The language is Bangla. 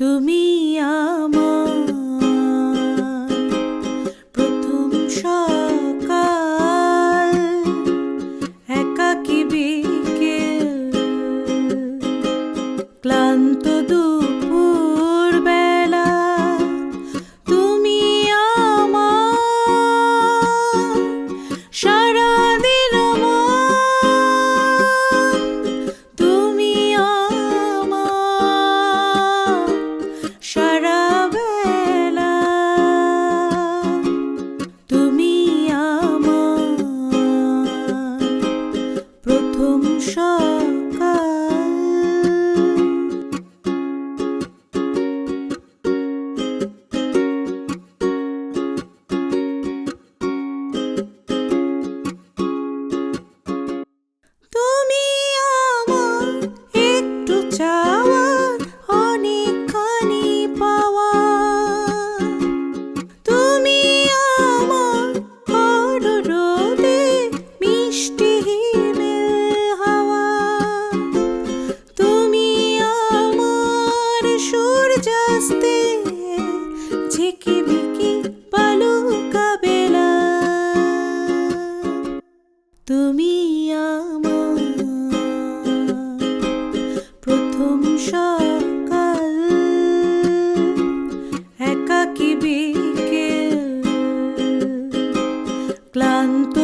তুমি আমার তুমি আমার প্রথম সকাল। একাকি বিকেল ক্লান্ত